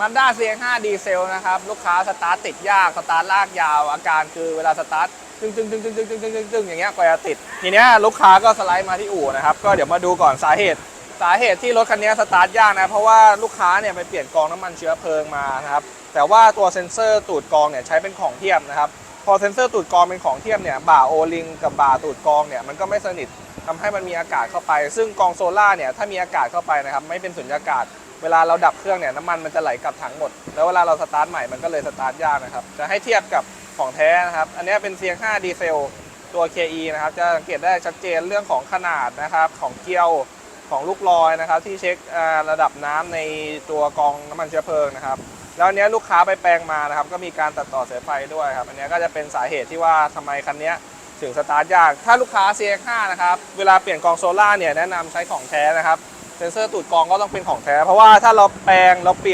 มาด้า CX5 ดีเซลนะครับ ลูกค้าสตาร์ทติดยากสตาร์ทลากยาว อาการคือเวลาสตาร์ทตึงตึงตึงตึงตึงตึงตึงตึงตึงอย่างเงี้ยกว่าจะติด ทีเนี้ยลูกค้าก็สไลด์มาที่อู่นะครับ ก็เดี๋ยวมาดูก่อนสาเหตุ สาเหตุที่รถคันนี้สตาร์ทยากนะ เพราะว่าลูกค้าเนี่ยไปเปลี่ยนกองน้ำมันเชื้อเพลิงมานะครับ แต่ว่าตัวเซ็นเซอร์ตูดกองเนี่ยใช้เป็นของเทียมนะครับ พอเซ็นเซอร์ตูดกองเป็นของเทียมเนี่ยบ่าโอลิงกับบ่าตูดกองเนี่ยมันก็ไม่สนิททำให้มันมีอากาศเข้าไป ซึ่งกองโซล่าเนี่ยถ้ามีอากาศเข้าไปนะครับไม่เป็นสุญญากาศ เวลาเราดับเครื่องเนี่ยน้ำมันมันจะไหลกลับถังหมด แล้วเวลาเราสตาร์ทใหม่มันก็เลยสตาร์ทยากนะครับ จะให้เทียบกับของแท้นะครับ อันนี้เป็น CX5 ดีเซลตัว KE นะครับ จะสังเกตได้ชัดเจนเรื่องของขนาดนะครับ ของเกลียวของลูกลอยนะครับ ที่เช็คระดับน้ำในตัวกองน้ำมันเชื้อเพลิงนะครับ แล้วอันเนี้ยลูกค้าไปแปลงมานะครับ ก็มีการตัดต่อสายไฟด้วยครับ อันนี้ก็จะเป็นสาเหตุที่ว่าทำไมคันนี้ถึงสตาร์ทยาก ถ้าลูกค้า CX5 นะครับ เวลาเปลี่ยนกองโซล่าร์เนี่ยแนะนำใช้ของแท้นะครับ เซนเซอร์ตูดกองก็ต้องเป็นของแท้ เพราะว่าถ้าเราแปลงเราเปลี่ยน